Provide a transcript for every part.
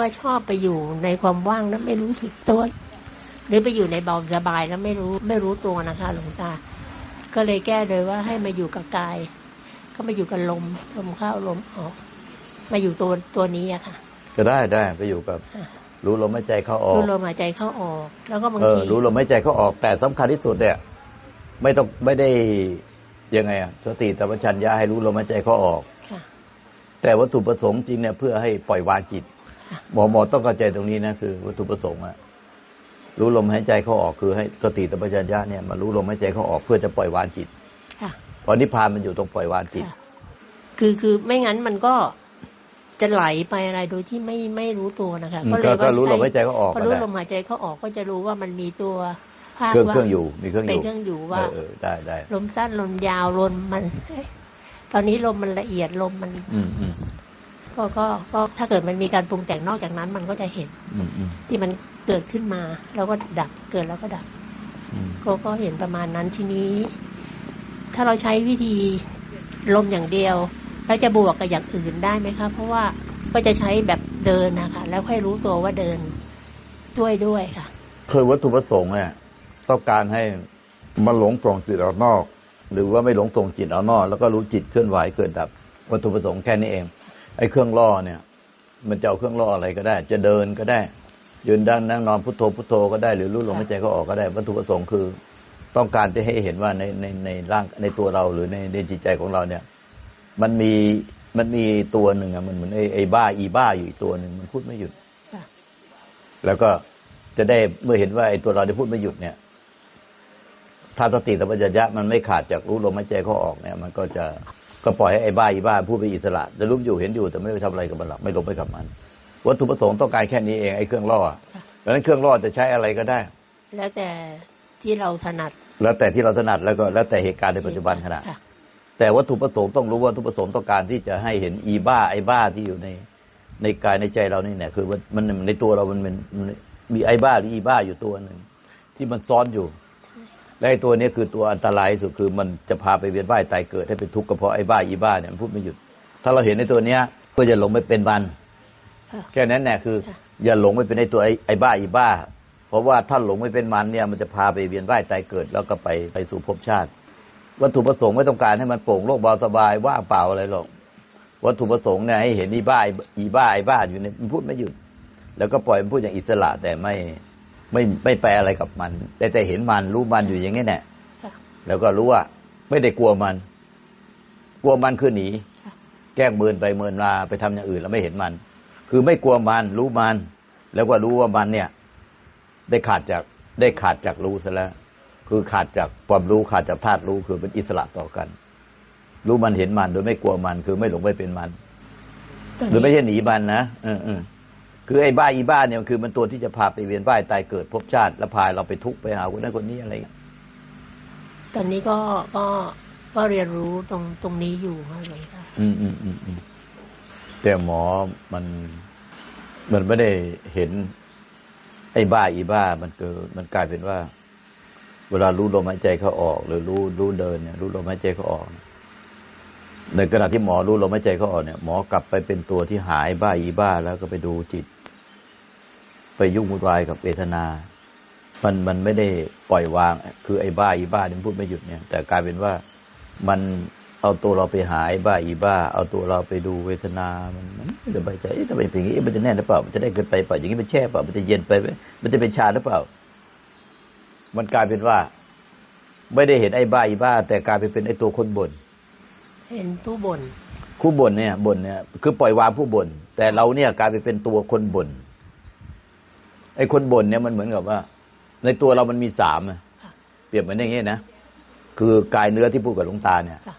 ที่ที่ที่ว่าชอบไปอยู่ในความว่างแล้วไม่รู้สึกตัวหรือไปอยู่ในเบาสบายแล้วไม่รู้ไม่รู้ตัวนะคะ หลวงตา ก็เลยแก้เลยว่าให้มาอยู่กับกาย ก็มาอยู่กับลมลมเข้าลมออก มาอยู่ตัวตัวนี้อะค่ะ ก็ได้ได้ไปอยู่กับอะรู้ลมหายใจเข้าออก รู้ลมหายใจเข้าออก แล้วก็บางเออทีรู้ลมหายใจเข้าออกแต่สำคัญที่สุดเนี่ย ไม่ต้องไม่ได้ยังไงอะสติแต่วัชัญญาให้รู้ลมหายใจเข้าออกค่ะแต่วัตถุประสงค์จริงเนี่ยเพื่อให้ปล่อยวางจิตค่ะ หมอหมอต้องเข้าใจตรงนี้นะคือวัตถุประสงค์อะรู้ลมหายใจเข้าออกคือให้สติตัมปชัญญะเนี่ยมารู้ลมหายใจเข้าออกเพื่อจะปล่อยวางจิตค่ะเพราะนิพพานมันอยู่ตรงปล่อยวางจิตค่ะคือคือไม่งั้นมันก็จะไหลไปอะไรโดยที่ไม่ไม่รู้ตัวนะคะอืมก็เลยก็ว่ารู้ลมใช้หายใจเข้าออกพอรู้ก็ได้ลมหายใจเข้าออกก็จะรู้ว่ามันมีตัวภาพเครื่องว่าเครื่องอยู่มีเครื่องอเป็นยู่เครื่องอยู่ว่าเออเออได้ได้ลมสั้นลมยาวลมมันเอ๊ะตอนนี้ลมมันละเอียดลมมัน อืมอืม ก็ก็ก็ถ้าเกิดมันมีการปรุงแต่งนอกจากนั้น มันก็จะเห็นอืมอืมที่มันเกิดขึ้นมา แล้วก็ดับเกิดแล้วก็ดับอืมก็ก็เห็นประมาณนั้นทีนี้ ถ้าเราใช้วิธีลมอย่างเดียว แล้วจะบวกกับอย่างอื่นได้ไหมคะ เพราะว่าก็จะใช้แบบเดินนะคะแล้วค่อยรู้ตัวว่าเดินด้วยด้วยค่ะ คือวัตถุประสงค์เนี่ยต้องการให้มันหลงตรงจิตออกนอก หรือว่าไม่หลงตรงจิตออกนอก แล้วก็รู้จิตเคลื่อนไหวเกิดดับ วัตถุประสงค์แค่นี้เอง ไอ้เครื่องล่อเนี่ย มันจะเอาเครื่องล่ออะไรก็ได้ จะเดินก็ได้ ยืนดังนั่งนอนพุทโธพุทโธก็ได้หรือรู้ลมหายใจก็ออกก็ได้ วัตถุประสงค์คือ ต้องการจะให้เห็นว่าในในในร่างในตัวเราหรือในในจิตใจของเราเนี่ย มันมีมันมีตัวหนึ่งอะมันเหมือนไอ้ไอ้บ้าอีบ้าอยู่อีกตัวหนึ่งมันพูดไม่หยุดค่ะแล้วก็จะได้เมื่อเห็นว่าไอ้ตัวเราได้พูดไม่หยุดเนี่ย ถ้าสติสัมปชัญญะมันไม่ขาดจากรู้ลมหายใจเขาออกเนี่ย มันก็จะก็ปล่อยให้ไอ้บ้าอีบ้าพูดไปอิสระจะรู้อยู่เห็นอยู่แต่ไม่ไปทำอะไรกับมันหรอกไม่ลงไปกับมัน วัตถุประสงค์ต้องการแค่นี้เองไอ้เครื่องล่ออะค่ะดังนั้นเครื่องล่อจะใช้อะไรก็ได้ แล้วแต่ที่เราถนัด แล้วแต่ที่เราถนัดแล้วก็แล้วแต่เหตุการณ์ในปัจจุบันขณะค่ะแต่วัตถุประสงค์ต้องรู้ว่าวัตถุประสงค์ต้องการที่จะให้เห็นอีบ้าไอ้บ้าที่อยู่ในในกายในใจเรานี่เนี่ยคือว่ามันในตัวเรามันเป็นมันมีไอ้บ้าหรืออีบ้าอยู่ตัวหนึ่งที่มันซ้อนอยู่ และไอ้ตัวเนี้ยคือตัวอันตรายที่สุดคือมันจะพาไปเวียนว่ายตายเกิดให้เป็นทุกข์ก็เพราะไอ้บ้าอีบ้าเนี่ยมันพูดไม่หยุด ถ้าเราเห็นในตัวเนี้ยก็จะหลงไปเป็นมันค่ะแค่นั้นแหละคือค่ะอย่าหลงไปเป็นไอ้ตัวไอ้ไอ้บ้าอีบ้า เพราะว่าถ้าหลงไปเป็นมันเนี่ยมันจะพาไปเวียนว่ายตายเกิด แล้วก็ไปไปสู่ภพชาติ วัตถุประสงค์ไม่ต้องการให้มันโปร่งโล่งเบาสบายว่างเปล่าอะไรหรอกวัตถุประสงค์เนี่ยให้เห็นอีบ้าอีบ้าไอ้บ้าอยู่ในมันพูดไม่หยุด แล้วก็ปล่อยมันพูดอย่างอิสระแต่ไม่ ไม่ไม่แปลอะไรกับมัน แต่แต่เห็นมันรู้มันอยู่อย่างนี้แหละค่ะแล้วก็รู้ว่าไม่ได้กลัวมัน กลัวมันคือหนีค่ะแกล้งเมินไปเมินมาไปทำอย่างอื่นแล้วไม่เห็นมัน คือไม่กลัวมันรู้มัน แล้วก็รู้ว่ามันเนี่ย ได้ขาดจากได้ขาดจากรู้ซะแล้ว คือขาดจากความรู้ขาดจากธาตุรู้คือเป็นอิสระต่อกัน รู้มันเห็นมันโดยไม่กลัวมัน คือไม่หลงไปเป็นมันตอนหรือไม่นี้ใช่หนีมันนะเออเออ คือไอ้บ้าอีบ้าเนี่ยคือมันตัวที่จะพาไปเวียนว่ายตายเกิดภพชาติแล้วพาเราไปทุกข์ไปหาคนนั้นคนนี้อะไรอย่างเงี้ยตอนนี้ก็ก็ก็เรียนรู้ตรงตรงนี้อยู่ค่ะหลวงตาอืมอืมอืมอืมแต่หมอมันมันไม่ได้เห็น ไอ้บ้าอีบ้ามันเกิดมันกลายเป็นว่า เวลารู้ลมหายใจเขาออก หรือรู้รู้เดินเนี่ย รู้ลมหายใจเขาออก ในขณะที่หมอรู้ลมหายใจเขาออกเนี่ยหมอกลับไปเป็นตัวที่หายบ้าอีบ้าแล้วก็ไปดูจิต ไปยุ่งวุ่นวายกับเวทนา มันมันไม่ได้ปล่อยวาง คือไอ้บ้าอีบ้าที่มันพูดไม่หยุดเนี่ย แต่กลายเป็นว่ามันเอาตัวเราไปหาไอ้บ้าอีบ้า เอาตัวเราไปดูเวทนา มันมันไม่สบายใจเอ๊ะทำไมเป็นอย่างนี้เอ๊ะมันจะแน่นหรือเปล่า มันจะได้เกินไปเปล่าอย่างนี้มันแช่เปล่ามันจะเย็นไปไหมมันจะเป็นชาหรือเปล่า มันกลายเป็นว่า ไม่ได้เห็นไอ้บ้าอีบ้า แต่กลายไปเป็นไอ้ตัวคนบ่นเห็นผู้บ่นผู้บ่นเนี่ยบ่นเนี่ยคือปล่อยวางผู้บ่นแต่เราเนี่ยกลายไปเป็นตัวคนบ่น ไอ้คนบ่นเนี่ยมันเหมือนกับว่า ในตัวเรามันมีสามอะค่ะเปรียบเหมือนอย่างนี้นะคือกายเนื้อที่พูดกับหลวงตาเนี่ยค่ะ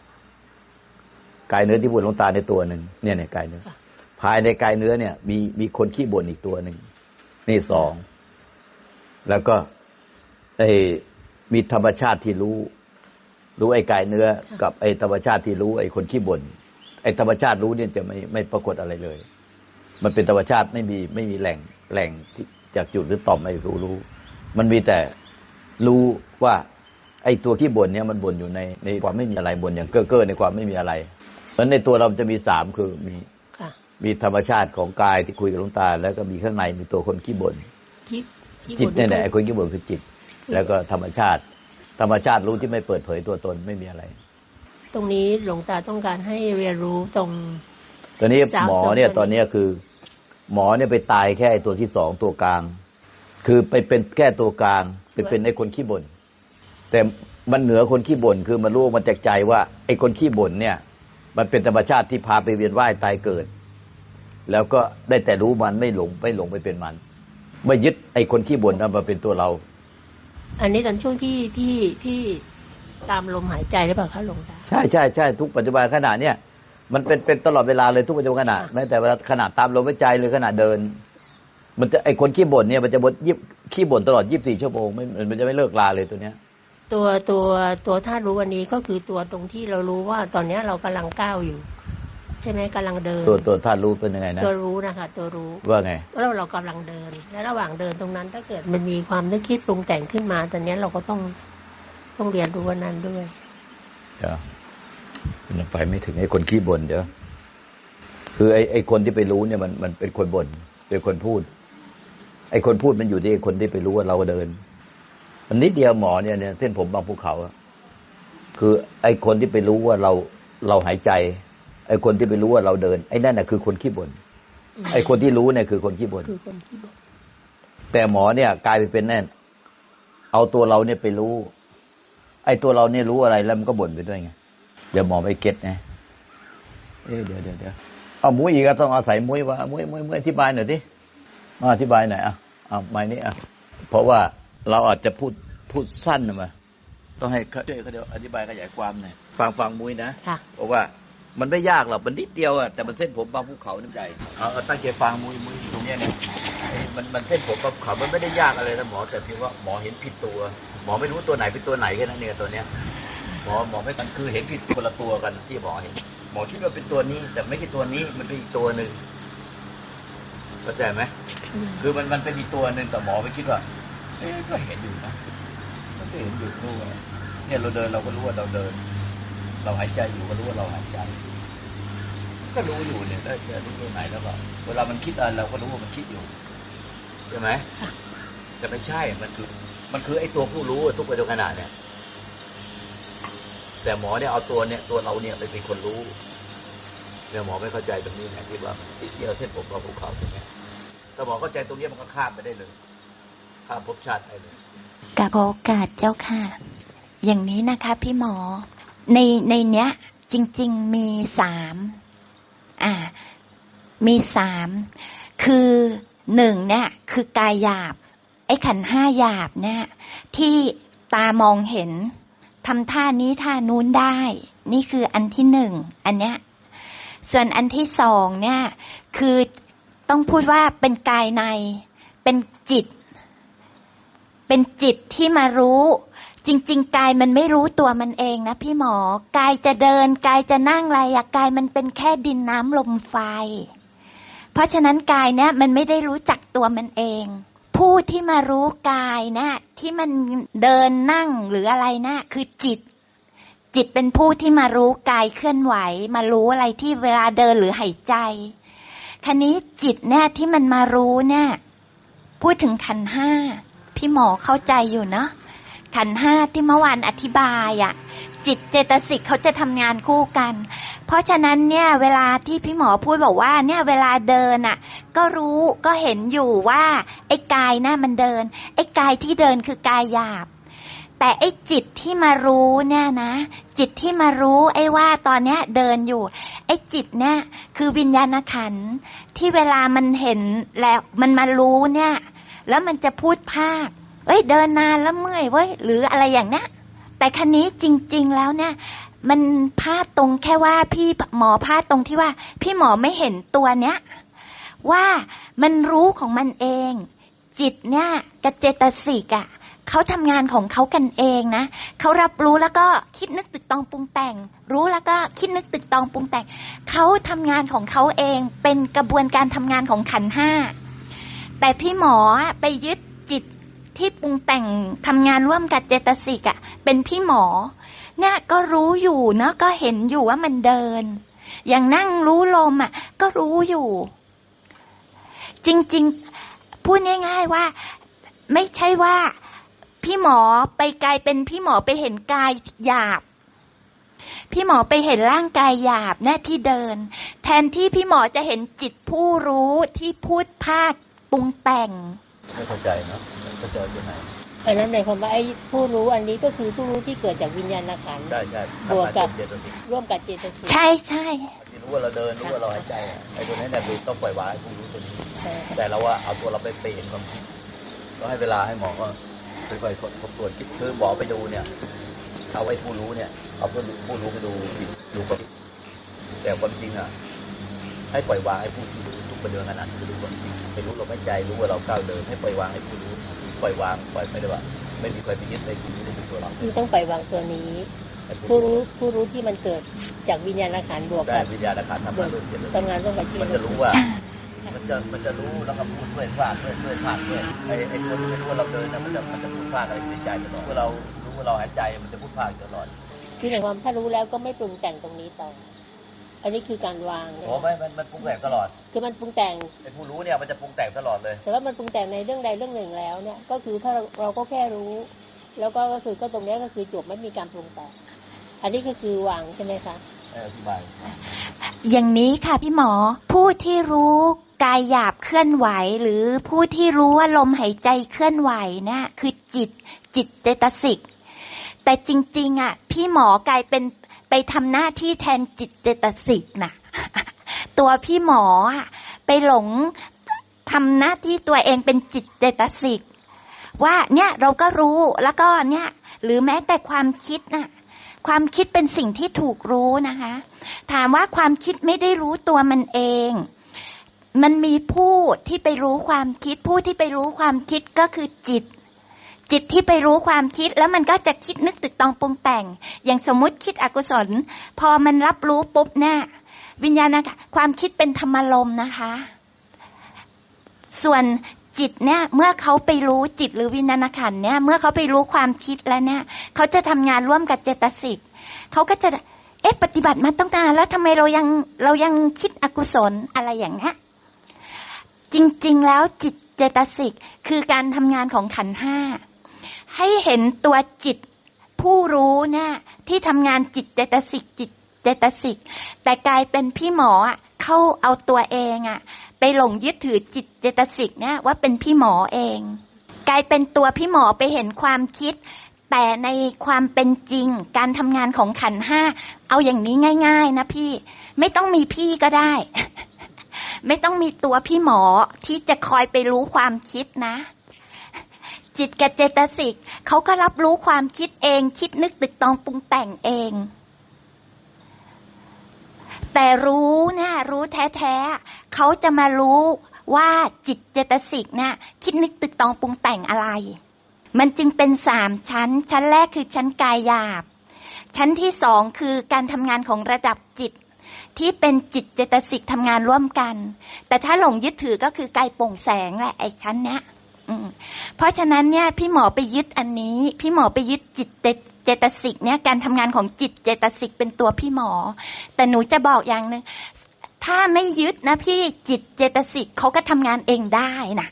กายเนื้อที่พูดกับหลวงตาในตัวหนึ่งเนี่ยเนี่ยกายเนื้อค่ะภายในกายเนื้อเนี่ย มีมีคนขี้บ่นอีกตัวหนึ่งนี่สองแล้วก็ไอ้มีธรรมชาติที่รู้ รู้ไอ้กายเนื้อ กับไอ้ธรรมชาติที่รู้ ไอ้คนขี้บ่นไอ้ธรรมชาติรู้เนี่ยจะไม่ไม่ปรากฏอะไรเลย มันเป็นธรรมชาติไม่มีไม่มีแหล่งแหล่งที่ จากจุดหรือต่อมไม่รู้รู้ มันมีแต่รู้ว่า ไอ้ตัวขี้บ่นเนี่ยมันบ่นอยู่ในในความไม่มีอะไรบ่นอย่างเก้อเก้อในความไม่มีอะไรเพราะฉะนั้นในตัวเราจะมีสามคือมีค่ะมีธรรมชาติของกายที่คุยกับหลวงตา แล้วก็มีข้างในมีตัวคนขี้บ่นที่ที่จิตเนี่ยแหละบไอ้คนขี้บ่นคือจิต แล้วก็ธรรมชาติ ธรรมชาติรู้ที่ไม่เปิดเผยตัวตนไม่มีอะไร ตรงนี้หลวงตาต้องการให้เรียนรู้ตรงตอนนี้สาวหมอสองเนี่ยคนตอนเนี้ยคือ หมอเนี่ยไปตายแค่ไอ้ตัวที่สองตัวกลาง คือไปเป็นแค่ตัวกลางไปเป็นไอ้คนขี้บ่นแต่มันเหนือคนขี้บ่นคือมันรู้มันแตกใจว่า ไอ้คนขี้บ่นเนี่ย มันเป็นธรรมชาติที่พาไปเวียนว่ายตายเกิด แล้วก็ได้แต่รู้มันไม่หลงไม่หลงไปเป็นมัน ไม่ยึดไอ้คนขี้บ่นนั้นมาเป็นตัวเรา อันนี้ตอนช่วงที่ที่ที่ตามลมหายใจหรือเปล่าคะหลวงตาใช่ใช่ใช่ทุกปัจจุบันขณะเนี่ย มันเป็นเป็นตลอดเวลาเลยทุกปัจจุบันขณะค่ะแม้แต่เวลาขณะตามลมหายใจหรือขณะเดิน มันจะไอคนขี้บ่นเนี่ยมันจะบ่นยิบขี้บ่นตลอดยี่สิบสี่ชั่วโมงไม่มันจะไม่เลิกลาเลยตัวเนี้ย ตัวตัวตัวธาตุรู้วันนี้ก็คือตัวตรงที่เรารู้ว่าตอนเนี้ยเรากำลังก้าวอยู่ ใช่ไหมกำลังเดิน ตัวตัวธาตุรู้เป็นยังไงนะตัวรู้นะคะตัวรู้ว่าไงว่าเราเรากำลังเดิน และระหว่างเดินตรงนั้นถ้าเกิดมันมีความนึกคิดปรุงแต่งขึ้นมา ตอนเนี้ยเราก็ต้องต้องเรียนรู้วันนั้นด้วยเดี๋ยวมัน ไปไม่ถึงไอ้คนขี้บ่นเดี๋ยวคือไอ้ไอ้คนที่ไปรู้เนี่ยมันมันเป็นคนบ่นเป็นคนพูด ไอ้คนพูดมันอยู่ที่ไอ้คนที่ไปรู้ว่าเราเดิน มันนิดเดียวหมอเนี่ยเนี่ยเส้นผมบางภูเขาอะคือไอ้คนที่ไปรู้ว่าเราเราหายใจ ไอ้คนที่ไปรู้ว่าเราเดิน ไอ้นั่นน่ะคือคนขี้บ่นไอ้คนที่รู้เนี่ยคือคนขี้บ่นคือคนที่บอกแต่หมอเนี่ยกลายไปเป็นแน่น เอาตัวเราเนี่ยไปรู้ ไอ้ตัวเราเนี่ยรู้อะไรแล้วมันก็บ่นไปด้วยไง เดี๋ยวหมอไปเก็ตนะเอ๊ะเดี๋ยวเดี๋ยวเดี๋ยวเอามุ้ยอีกก็ต้องอาศัยมุ้ยว่ามุ้ยมุ้ยมุ้ยอธิบายหน่อยดิมาอธิบายหน่อยอะเอาไม้นี้อะเพราะว่าเราอาจจะพูดพูดสั้นนะมาต้องให้เขาช่วยเขาเดี๋ยวอธิบายขยายความหน่อยฟังฟังมุ้ยนะค่ะเพราะว่ามันไม่ยากหรอกมันนิดเดียวอะแต่มันเส้นผมบางภูเขาน้ำใจเอาเอาตั้งใจฟังมุยมุยตรงเนี้ยเนี่ยไอ้มันมันเส้นผมบางภูเขามันไม่ได้ยากอะไรนะหมอแต่เพียงว่าหมอเห็นผิดตัว หมอไม่รู้ตัวไหนเป็นตัวไหนแค่นั้นเองตัวเนี้ย หมอหมอไม่กันคือเห็นผิดคนละตัวกันที่หมอเห็นหมอคิดว่าเป็นตัวนี้ แต่ไม่ใช่ตัวนี้มันเป็นอีกตัวหนึ่งเข้าใจไหมคือมันมันเป็นอีกตัวหนึ่งแต่หมอไปคิดว่าเอ๊ะก็เห็นอยู่นะมันก็เห็นอยู่รู้ว่าเนี่ยเราเดินเราก็รู้ว่าเราเดิน เราหายใจอยู่ก็รู้ว่าเราหายใจ ก็รู้อยู่เนี่ยแล้วจะรู้ตัวไหนแล้วก็เวลามันคิดอะไรเราก็รู้ว่ามันคิดอยู่ใช่ไหมแต่ไม่ใช่มันคือ มันคือไอ้ตัวผู้รู้ทุกปัจจุบันขณะเนี่ย แต่หมอเนี่ยเอาตัวเนี่ยตัวเราเนี่ยไปเป็นคนรู้เนี่ยหมอไม่เข้าใจตรงนี้ไงที่ว่าติดเดียวเส้นผมกับภูเขาตรงนี้ถ้าหมอเข้าใจตรงนี้มันก็ข้ามไปได้เลยข้ามภพชาติได้เลยกับโอกาสเจ้าค่ะ อย่างนี้นะคะ พี่หมอ ในในเนี้ย จริง ๆมีสามอ่า มีสามคือหนึ่งเนี่ย คือกายหยาบ ไอ้ขันห้าหยาบเนี่ย ที่ตามองเห็น ทำท่านี้ท่านู้นได้ นี่คืออันที่หนึ่งอันเนี้ยส่วนอันที่สองเนี่ย คือต้องพูดว่าเป็นกายใน เป็นจิต เป็นจิตที่มารู้ จริง ๆ กายมันไม่รู้ตัวมันเองนะพี่หมอกายจะเดิน กายจะนั่งอะไรอะกายมันเป็นแค่ดินน้ำลมไฟ เพราะฉะนั้นกายเนี่ยมันไม่ได้รู้จักตัวมันเอง ผู้ที่มารู้กายนะที่มันเดินนั่งหรืออะไรนะคือจิต จิตเป็นผู้ที่มารู้กายเคลื่อนไหว มารู้อะไรที่เวลาเดินหรือหายใจคันนี้จิตเนี่ยที่มันมารู้เนี่ย พูดถึงขันห้าพี่หมอเข้าใจอยู่เนาะขันห้าที่เมื่อวานอธิบายอะ จิตเจตสิกเขาจะทำงานคู่กัน เพราะฉะนั้นเนี่ยเวลาที่พี่หมอพูดบอกว่าเนี่ยเวลาเดินอะก็รู้ก็เห็นอยู่ว่าไอ้กายน่ะมันเดิน ไอ้กายที่เดินคือกายหยาบ แต่ไอ้จิตที่มารู้เนี่ยนะ จิตที่มารู้ไอ้ว่าตอนเนี้ยเดินอยู่ ไอ้จิตเนี่ยคือวิญญาณขันที่เวลามันเห็นแล้วมันมารู้เนี่ย แล้วมันจะพูดภาคเอ้ยเดินนานแล้วเมื่อยเว้ยหรืออะไรอย่างเนี้ย แต่คันนี้จริง ๆ แล้วเนี่ย มันพลาดตรงแค่ว่าพี่หมอพลาดตรงที่ว่า พี่หมอไม่เห็นตัวเนี้ยว่ามันรู้ของมันเอง จิตเนี่ยกับเจตสิกอะเขาทำงานของเขากันเองนะเขารับรู้แล้วก็คิดนึกตึกตองปรุงแต่ง รู้แล้วก็คิดนึกตึกตองปรุงแต่งเขาทำงานของเขาเองเป็นกระบวนการทำงานของขันห้าแต่พี่หมอไปยึดจิต ที่ปรุงแต่งทำงานร่วมกับเจตสิกอะเป็นพี่หมอ เนี่ยก็รู้อยู่เนาะก็เห็นอยู่ว่ามันเดิน อย่างนั่งรู้ลมอะก็รู้อยู่ จริง ๆ พูดง่าย ๆว่า ไม่ใช่ว่า พี่หมอไปกลายเป็นพี่หมอไปเห็นกายหยาบพี่หมอไปเห็นร่างกายหยาบแน่ที่เดิน แทนที่พี่หมอจะเห็นจิตผู้รู้ที่พูดภาคปรุงแต่ง ไม่เข้าใจเนาะไม่เข้าใจที่ไหนอันนั้นหมายความว่าไอ้ผู้รู้อันนี้ก็คือผู้รู้ที่เกิดจากวิญญาณขันธ์ใช่ใช่บวกกับทำงานเป็นเจตสิกร่วมกับเจตสิกใช่ใช่ที่รู้ว่าเราเดินรู้ว่าเราหายใจอะไอ้ตัวนี้เนี่ยคือต้องปล่อยวางให้ผู้รู้ตัวนี้ใช่ค่ะแต่เราว่าเอาตัวเราไปเปลี่ยนความคิดก็ให้เวลาให้หมอก็ค่อยๆทบทวนคิดคือหมอไปดูเนี่ยเอาไว้ผู้รู้เนี่ยเอาผู้รู้ผู้รู้ไปดูจิตดูความคิดแต่ความจริงอะ ให้ปล่อยวางให้ผู้รู้ทุกประเด็นขนาดคือรู้ความจริงให้รู้ลมหายใจรู้ว่าเราก้าวเดินให้ปล่อยวางให้ผู้รู้ปล่อยวางปล่อยไม่ได้ว่าไม่มีใครไปยึดในผู้รู้ในตัวเราที่ต้องปล่อยวางตัวนี้ให้ผู้รู้ผู้รู้ที่มันเกิดจากวิญญาณขันธ์บวกได้กับวิญญาณขันธ์ทำงานร่วมกันเลยทำงานร่วมกับเจมันตจะสิรู้กว่าใช่มันจะมันจะรู้แล้วก็พูดด้วยพลาดด้วยด้วยพลาดด้วยไอ้ไอ้ตัวที่ไม่รู้ว่าเราเดินนะมันจะมันจะพูดพลาดอะไรในใจตลอดเมื่อเรารู้ว่าเราหายใจมันจะพูดพลาดตลอดคือหมายความถ้ารู้แล้วก็ไม่ปรุงแต่งตรงนี้ต่อ อันนี้คือการวางเนี่ยโอ้ไม่มันมันปรุงแต่งตลอด คือมันปรุงแต่งไอ้ผู้รู้เนี่ยมันจะปรุงแต่งตลอดเลยแต่ว่ามันปรุงแต่งในเรื่องใดเรื่องหนึ่งแล้วเนี่ย ก็คือถ้าเราเราก็แค่รู้ แล้วก็ก็คือก็ตรงเนี้ยก็คือจบไม่มีการปรุงแต่งอันนี้ก็คือวางใช่ไหมคะให้อธิบาย อย่างนี้ค่ะพี่หมอผู้ที่รู้กายหยาบเคลื่อนไหว หรือผู้ที่รู้ว่าลมหายใจเคลื่อนไหวนะคือจิตจิตเจตสิกแต่จริง ๆ อะ พี่หมอกลายเป็น ไปทำหน้าที่แทนจิตเจตสิกนะตัวพี่หมออะไปหลงทำหน้าที่ตัวเองเป็นจิตเจตสิก ว่าเนี่ยเราก็รู้แล้วก็เนี่ย หรือแม้แต่ความคิดน่ะ ความคิดเป็นสิ่งที่ถูกรู้นะคะ ถามว่าความคิดไม่ได้รู้ตัวมันเอง มันมีผู้ที่ไปรู้ความคิดผู้ที่ไปรู้ความคิดก็คือจิต จิตที่ไปรู้ความคิดแล้วมันก็จะคิดนึกตึกตองปรุงแต่ง อย่างสมมุติคิดอกุศล พอมันรับรู้ปุ๊บเนี่ยวิญญาณนะคะความคิดเป็นธรรมลมนะคะ ส่วนจิตเนี่ยเมื่อเขาไปรู้จิตหรือวิญญาณขันเนี่ย เมื่อเขาไปรู้ความคิดแล้วเนี่ย เขาจะทำงานร่วมกับเจตสิกเขาก็จะเอ๊ะปฏิบัติมาตั้งนานแล้วทำไมเรายังเรายังคิดอกุศลอะไรอย่างเงี้จริง ๆ แล้วจิตเจตสิกคือการทำงานของขันห้า ให้เห็นตัวจิตผู้รู้เนี่ยที่ทำงานจิตเจตสิกจิตเจตสิก แต่กลายเป็นพี่หมอเข้าเอาตัวเองอะไปหลงยึดถือจิตเจตสิกเนี่ยว่าเป็นพี่หมอเอง กลายเป็นตัวพี่หมอไปเห็นความคิด แต่ในความเป็นจริงการทำงานของขันห้าเอาอย่างนี้ง่าย ๆ นะพี่ไม่ต้องมีพี่ก็ได้ ไม่ต้องมีตัวพี่หมอที่จะคอยไปรู้ความคิดนะ จิตกับเจตสิกเขาก็รับรู้ความคิดเอง คิดนึกตึกตองปรุงแต่งเอง แต่รู้เนี่ยรู้แท้ๆเขาจะมารู้ว่าจิตเจตสิกเนี่ยคิดนึกตึกตองปรุงแต่งอะไร มันจึงเป็นสามชั้น ชั้นแรกคือชั้นกายหยาบ ชั้นที่สองคือการทำงานของระดับจิตที่เป็นจิตเจตสิกทำงานร่วมกัน แต่ถ้าหลงยึดถือก็คือกายโปร่งแสงแหละไอ้ชั้นเนี้ย เพราะฉะนั้นเนี่ยพี่หมอไปยึดอันนี้ พี่หมอไปยึดจิตเจตสิกเนี่ยการทำงานของจิตเจตสิกเป็นตัวพี่หมอ แต่หนูจะบอกอย่างหนึ่งถ้าไม่ยึดนะพี่จิตเจตสิกเขาก็ทำงานเองได้นะ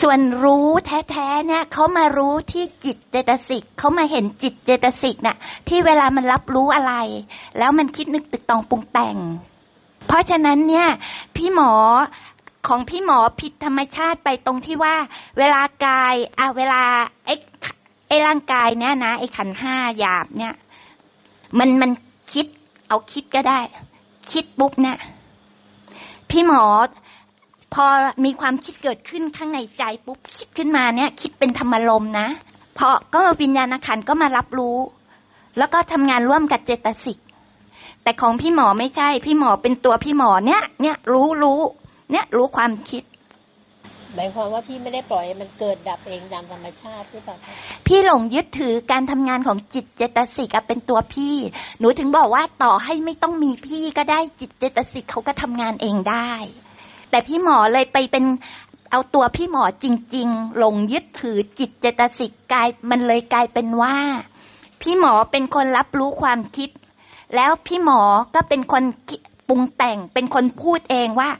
ส่วนรู้แท้ๆเนี่ยเขามารู้ที่จิตเจตสิกเขามาเห็นจิตเจตสิกน่ะ ที่เวลามันรับรู้อะไร แล้วมันคิดนึกตึกตองปรุงแต่ง เพราะฉะนั้นเนี่ย พี่หมอ ของพี่หมอผิดธรรมชาติไปตรงที่ว่า เวลากายอะเวลาไอ้ไอ้ร่างกายเนี่ยนะไอ้ขันห้าหยาบเนี่ย มันมันคิด เอาคิดก็ได้ คิดปุ๊บเนี่ยพี่หมอพอมีความคิดเกิดขึ้นข้างในใจปุ๊บคิดขึ้นมาเนี่ย คิดเป็นธรรมลมนะเพราะก็วิญญาณขันก็มารับรู้ แล้วก็ทำงานร่วมกับเจตสิกแต่ของพี่หมอไม่ใช่ พี่หมอเป็นตัวพี่หมอเนี่ย เนี่ยรู้รู้ เนี่ยรู้ความคิด หมายความว่าพี่ไม่ได้ปล่อยให้มันเกิดดับเองตามธรรมชาติหรือเปล่าคะพี่หลงยึดถือการทำงานของจิตเจตสิกอะเป็นตัวพี่ หนูถึงบอกว่าต่อให้ไม่ต้องมีพี่ก็ได้จิตเจตสิกเขาก็ทำงานเองได้ แต่พี่หมอเลยไปเป็นเอาตัวพี่หมอจริงๆหลงยึดถือจิตเจตสิกกลายมันเลยกลายเป็นว่า พี่หมอเป็นคนรับรู้ความคิด แล้วพี่หมอก็เป็นคนคิดปรุงแต่งเป็นคนพูดเองว่า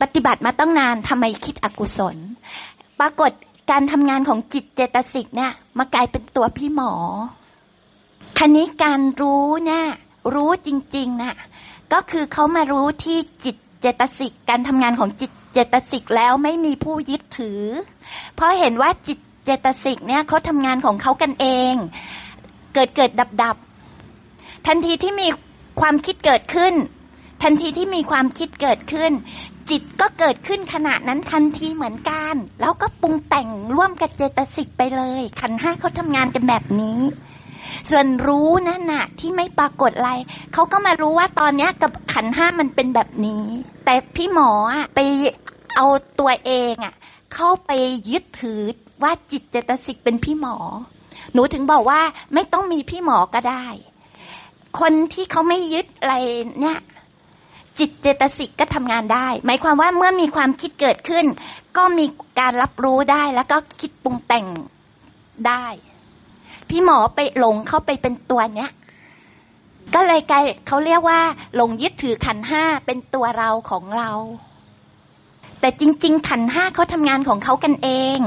ปฏิบัติมาตั้งนานทำไมคิดอกุศล ปรากฏการทำงานของจิตเจตสิกเนี่ยมากลายเป็นตัวพี่หมอคันนี้การรู้เนี่ยรู้จริงๆน่ะก็คือเขามารู้ที่จิตเจตสิกการทำงานของจิตเจตสิกแล้วไม่มีผู้ยึดถือ เพราะเห็นว่าจิตเจตสิกเนี่ยเขาทำงานของเขากันเอง เกิดเกิดดับดับทันทีที่มีความคิดเกิดขึ้น ทันทีที่มีความคิดเกิดขึ้น จิตก็เกิดขึ้นขณะนั้นทันทีเหมือนกัน แล้วก็ปรุงแต่งร่วมกับเจตสิกไปเลย ขันห้าเขาทำงานกันแบบนี้ ส่วนรู้นั่นน่ะ ที่ไม่ปรากฏอะไรเขาก็มารู้ว่าตอนนี้กับขันห้ามันเป็นแบบนี้ แต่พี่หมอไปเอาตัวเองอะ เข้าไปยึดถือว่าจิตเจตสิกเป็นพี่หมอ หนูถึงบอกว่าไม่ต้องมีพี่หมอก็ได้ คนที่เขาไม่ยึดอะไรเนี่ย จิตเจตสิกก็ทำงานได้ หมายความว่าเมื่อมีความคิดเกิดขึ้น ก็มีการรับรู้ได้แล้วก็คิดปรุงแต่งได้ พี่หมอไปหลงเข้าไปเป็นตัวเนี้ย ก็เลยกลายเขาเรียกว่า หลงยึดถือขันห้าเป็นตัวเราของเรา แต่จริง ๆ ขันห้าเขาทำงานของเขากันเอง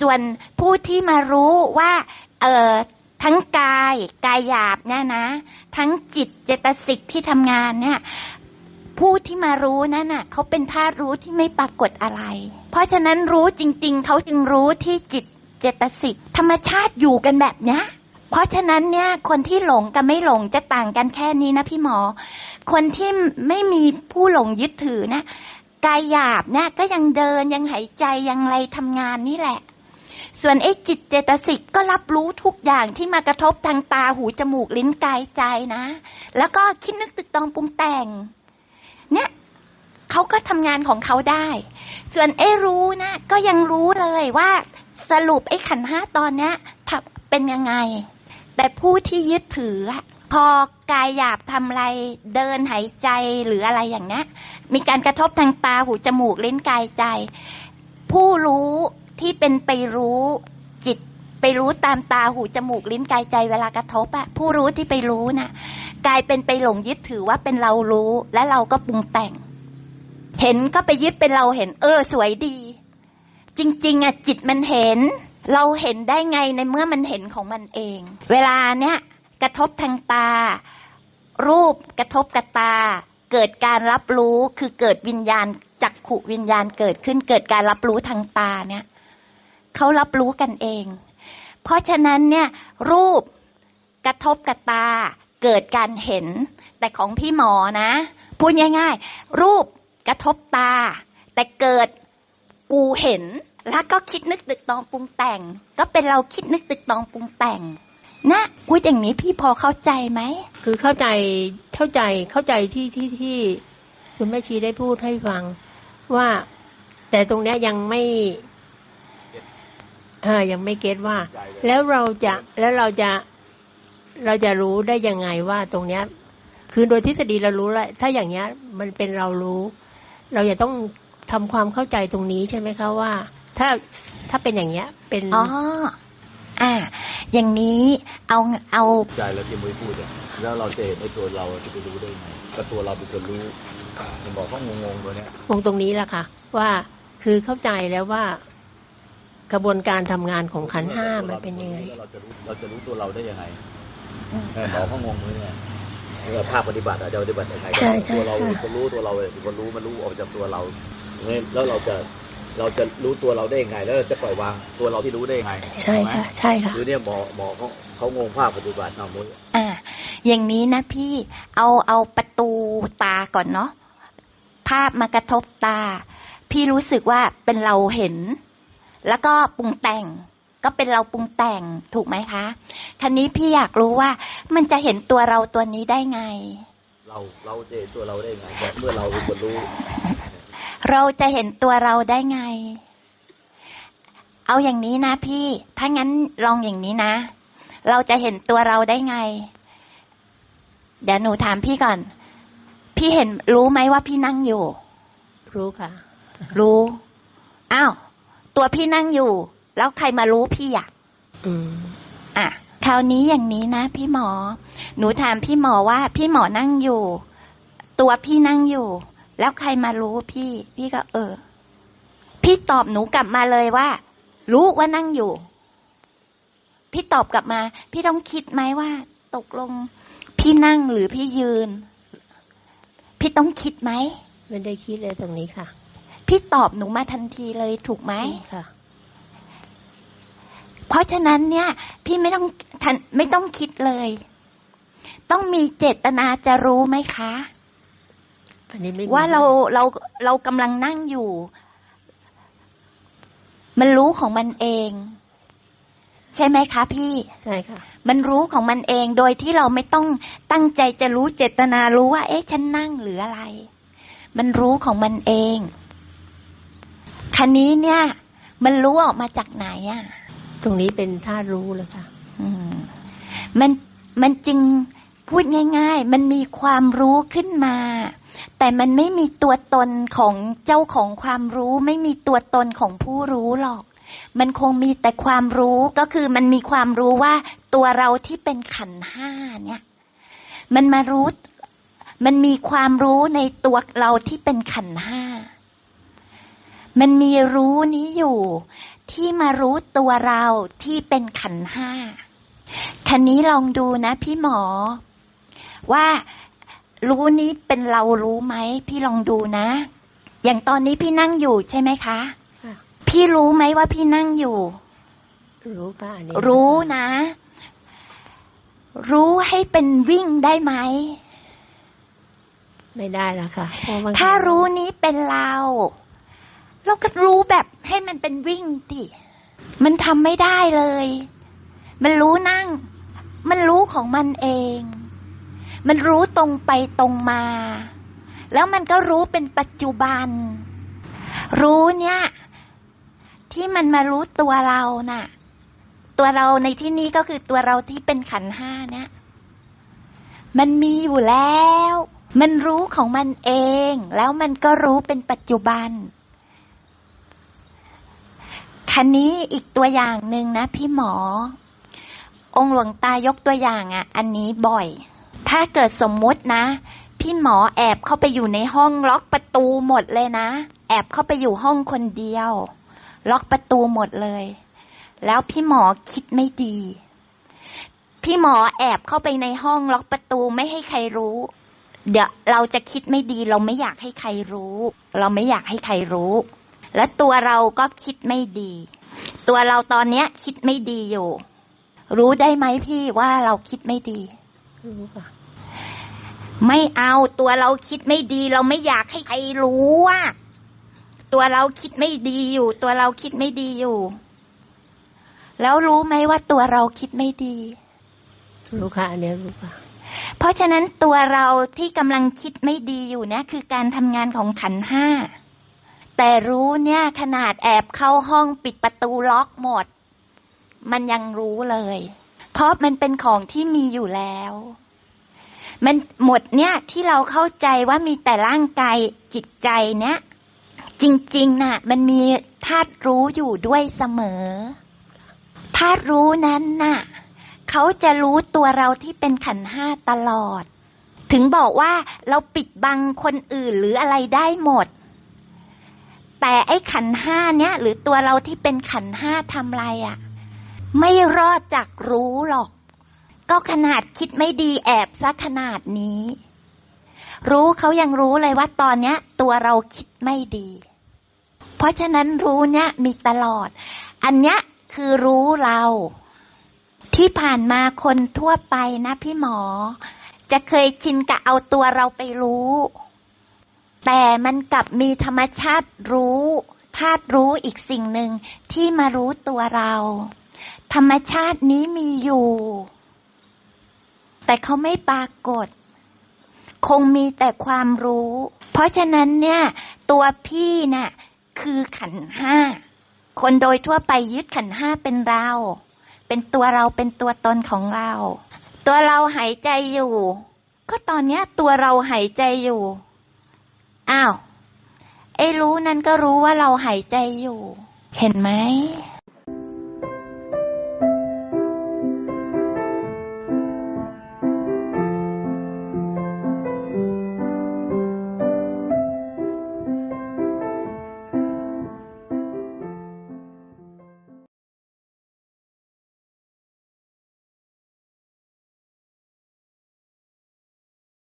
ส่วนผู้ที่มารู้ว่า เออ ทั้งกายกายหยาบเนี่ยนะ ทั้งจิตเจตสิกที่ทำงานเนี่ย ผู้ที่มารู้นั่นน่ะเขาเป็นธาตุรู้ที่ไม่ปรากฏอะไร เพราะฉะนั้นรู้จริง ๆเขาจึงรู้ที่จิตเจตสิกธรรมชาติอยู่กันแบบเนี้ยเพราะฉะนั้นเนี่ยคนที่หลงกับไม่หลงจะต่างกันแค่นี้นะพี่หมอ คนที่ไม่มีผู้หลงยึดถือนะกายหยาบเนี่ยก็ยังเดินยังหายใจยังไรทำงานนี่แหละ ส่วนไอ้จิตเจตสิกก็รับรู้ทุกอย่างที่มากระทบทางตาหูจมูกลิ้นกายใจนะ แล้วก็คิดนึกตึกตองปรุงแต่ง เนี่ยเขาก็ทำงานของเขาได้ ส่วนไอ้รู้นะก็ยังรู้เลยว่าสรุปไอ้ขันห้าตอนเนี้ยเป็นยังไง แต่ผู้ที่ยึดถือพอกายหยาบทำอะไรเดินหายใจหรืออะไรอย่างเนี้ยมีการกระทบทางตาหูจมูกลิ้นกายใจ ผู้รู้ ที่เป็นไปรู้จิตไปรู้ตามตาหูจมูกลิ้นกายใจเวลากระทบอะผู้รู้ที่ไปรู้น่ะ กลายเป็นไปหลงยึดถือว่าเป็นเรารู้ และเราก็ปรุงแต่ง เห็นก็ไปยึดเป็นเราเห็น เออ สวยดี จริง ๆอะจิตมันเห็น เราเห็นได้ไงในเมื่อมันเห็นของมันเอง เวลาเนี้ยกระทบทางตา รูปกระทบกับตา เกิดการรับรู้คือเกิดวิญญาณจักขุวิญญาณเกิดขึ้นเกิดการรับรู้ทางตาเนี่ย เขารับรู้กันเอง เพราะฉะนั้นเนี่ยรูปกระทบกับตาเกิดการเห็น แต่ของพี่หมอนะ พูดง่ายๆ รูปกระทบตา แต่เกิดกูเห็น แล้วก็คิดนึกตึกตองปรุงแต่ง ก็เป็นเราคิดนึกตึกตองปรุงแต่งนะพูดอย่างนี้พี่พอเข้าใจไหมคือเข้าใจเข้าใจเข้าใจที่ที่ที่คุณแม่ชีได้พูดให้ฟังว่า แต่ตรงเนี้ยยังไม่ เออยังไม่เก็ตว่า แล้วเราจะแล้วเราจะเราจะรู้ได้ยังไงว่าตรงเนี้ย คือโดยทฤษฎีเรารู้แล้วถ้าอย่างเงี้ย มันเป็นเรารู้ เราจะต้องทำความเข้าใจตรงนี้ใช่ไหมคะว่า ถ้าถ้าเป็นอย่างเงี้ย เป็นอ๋ออ่า อย่างนี้เอาเอาใจแล้วที่มุ้ยพูดอะแล้วเราจะเห็นในตัวเราจะไปรู้ได้ไงก็ตัวเราเป็นคนรู้ผมบอกเขางงๆตัวเนี้ยวงตรงนี้แหละค่ะ ว่าคือเข้าใจแล้วว่า กระบวนการทำงานของขันธ์ห้ามันเป็นยังไงแล้วเราจะรู้เราจะรู้ตัวเราได้ยังไงอืมเออหมอเขางงเลยเนี่ยเออภาคปฏิบัติอะจะปฏิบัติยังไงใช่ใช่ตัวเราค่ะเป็นคนรู้ตัวเราเป็นคนรู้มันรู้ออกจากตัวเราเนี่ยแล้วเราจะเราจะรู้ตัวเราได้ยังไง แล้วเราจะปล่อยวางตัวเราที่รู้ได้ยังไง ใช่ค่ะใช่ค่ะคือเนี่ยหมอหมอเขาเขางงภาคปฏิบัติเอามุ้ยอ่า อย่างนี้นะพี่เอาเอาประตูตาก่อนเนาะภาพมากระทบตา พี่รู้สึกว่าเป็นเราเห็น แล้วก็ปรุงแต่งก็เป็นเราปรุงแต่งถูกไหมคะทีนี้พี่อยากรู้ว่ามันจะเห็นตัวเราตัวนี้ได้ไง เราเราจะเห็นตัวเราได้ยังไงเมื่อเราเป็นคนรู้ เราจะเห็นตัวเราได้ไง เอาอย่างนี้นะพี่ถ้างั้นลองอย่างนี้นะ เราจะเห็นตัวเราได้ไง เดี๋ยวหนูถามพี่ก่อน พี่เห็นรู้ไหมว่าพี่นั่งอยู่ รู้ค่ะ รู้อ้าว ตัวพี่นั่งอยู่ แล้วใครมารู้พี่อะอืมอะคราวนี้อย่างนี้นะ พี่หมอ หนูถามพี่หมอว่า พี่หมอนั่งอยู่ ตัวพี่นั่งอยู่ แล้วใครมารู้พี่ พี่ก็ เออ พี่ตอบหนูกลับมาเลยว่า รู้ว่านั่งอยู่ พี่ตอบกลับมา พี่ต้องคิดไหมว่า ตกลง พี่นั่งหรือพี่ยืน พี่ต้องคิดไหมไม่ได้คิดเลยตรงนี้ค่ะ พี่ตอบหนูมาทันทีเลยถูกไหมค่ะเพราะฉะนั้นเนี่ย พี่ไม่ต้องทันไม่ต้องคิดเลย ต้องมีเจตนาจะรู้ไหมคะอันนี้ไม่มีว่าเราเราเรากำลังนั่งอยู่ มันรู้ของมันเอง ใช่ไหมคะพี่ใช่ค่ะ มันรู้ของมันเองโดยที่เราไม่ต้องตั้งใจจะรู้เจตนารู้ว่า เอ๊ะฉันนั่งหรืออะไร มันรู้ของมันเอง คันนี้เนี่ย มันรู้ออกมาจากไหนอะ ตรงนี้เป็นธาตุรู้เลยค่ะอืมมันมันจึงพูดง่าย ๆ มันมีความรู้ขึ้นมา แต่มันไม่มีตัวตนของเจ้าของความรู้ ไม่มีตัวตนของผู้รู้หรอก มันคงมีแต่ความรู้ก็คือมันมีความรู้ว่าตัวเราที่เป็นขันธ์ห้าเนี่ย มันมารู้ มันมีความรู้ในตัวเราที่เป็นขันธ์ห้า มันมีรู้นี้อยู่ ที่มารู้ตัวเราที่เป็นขันธ์ห้าคันนี้ลองดูนะพี่หมอ ว่ารู้นี้เป็นเรารู้ไหมพี่ลองดูนะ อย่างตอนนี้พี่นั่งอยู่ใช่ไหมคะค่ะพี่รู้ไหมว่าพี่นั่งอยู่ รู้ค่ะอันนี้รู้นะ รู้ให้เป็นวิ่งได้ไหมไม่ได้แล้วค่ะเพราะบงทีถ้ารู้นี้เป็นเรา เราก็รู้แบบให้มันเป็นวิ่งดิมันทำไม่ได้เลย มันรู้นั่ง มันรู้ของมันเอง มันรู้ตรงไปตรงมา แล้วมันก็รู้เป็นปัจจุบัน รู้เนี่ย ที่มันมารู้ตัวเราน่ะ ตัวเราในที่นี้ก็คือตัวเราที่เป็นขันห้าเนี่ย มันมีอยู่แล้ว มันรู้ของมันเอง แล้วมันก็รู้เป็นปัจจุบัน คันนี้อีกตัวอย่างหนึ่งนะ พี่หมอ องค์หลวงตายกตัวอย่างอะ อันนี้บ่อย ถ้าเกิดสมมุตินะ พี่หมอแอบเข้าไปอยู่ในห้องล็อกประตูหมดเลยนะ แอบเข้าไปอยู่ห้องคนเดียว ล็อกประตูหมดเลย แล้วพี่หมอคิดไม่ดี พี่หมอแอบเข้าไปในห้องล็อกประตูไม่ให้ใครรู้เดี๋ยวเราจะคิดไม่ดี เราไม่อยากให้ใครรู้ เราไม่อยากให้ใครรู้ และตัวเราก็คิดไม่ดี ตัวเราตอนเนี้ย คิดไม่ดีอยู่ รู้ได้ไหมพี่ว่าเราคิดไม่ดี รู้ค่ะ ไม่เอาตัวเราคิดไม่ดี เราไม่อยากให้ใครรู้ว่าตัวเราคิดไม่ดีอยู่ ตัวเราคิดไม่ดีอยู่ แล้วรู้ไหมว่าตัวเราคิดไม่ดี รู้ค่ะอันนี้รู้ค่ะ เพราะฉะนั้นตัวเราที่กำลังคิดไม่ดีอยู่เนี่ยคือการทำงานของขันธ์ห้า แต่รู้เนี่ยขนาดแอบเข้าห้องปิดประตูล็อกหมด มันยังรู้เลย เพราะมันเป็นของที่มีอยู่แล้ว มันหมดเนี่ยที่เราเข้าใจว่ามีแต่ร่างกายจิตใจเนี่ย จริงๆน่ะ มันมีธาตุรู้อยู่ด้วยเสมอธาตุรู้นั้นน่ะ เขาจะรู้ตัวเราที่เป็นขันห้าตลอด ถึงบอกว่าเราปิดบังคนอื่นหรืออะไรได้หมด แต่ไอ้ขันห้าเนี้ยหรือตัวเราที่เป็นขันห้าทำไรอะ่ะ ไม่รอดจากรู้หรอก ก็ขนาดคิดไม่ดีแอบซะขนาดนี้ รู้เขายังรู้เลยว่าตอนเนี้ย ตัวเราคิดไม่ดี เพราะฉะนั้นรู้เนี้ยมีตลอด อันเนี้ยคือรู้เรา ที่ผ่านมาคนทั่วไปนะพี่หมอ จะเคยชินกับเอาตัวเราไปรู้ แต่มันกลับมีธรรมชาติรู้ธาตุรู้อีกสิ่งหนึ่งที่มารู้ตัวเรา ธรรมชาตินี้มีอยู่ แต่เขาไม่ปรากฏ คงมีแต่ความรู้ เพราะฉะนั้นเนี่ย ตัวพี่น่ะคือขันห้า คนโดยทั่วไปยึดขันห้าเป็นเรา เป็นตัวเราเป็นตัวตนของเรา ตัวเราหายใจอยู่ ก็ตอนเนี้ยตัวเราหายใจอยู่ อ้าว ไอ้รู้นั้นก็รู้ว่าเราหายใจอยู่ เห็นไหม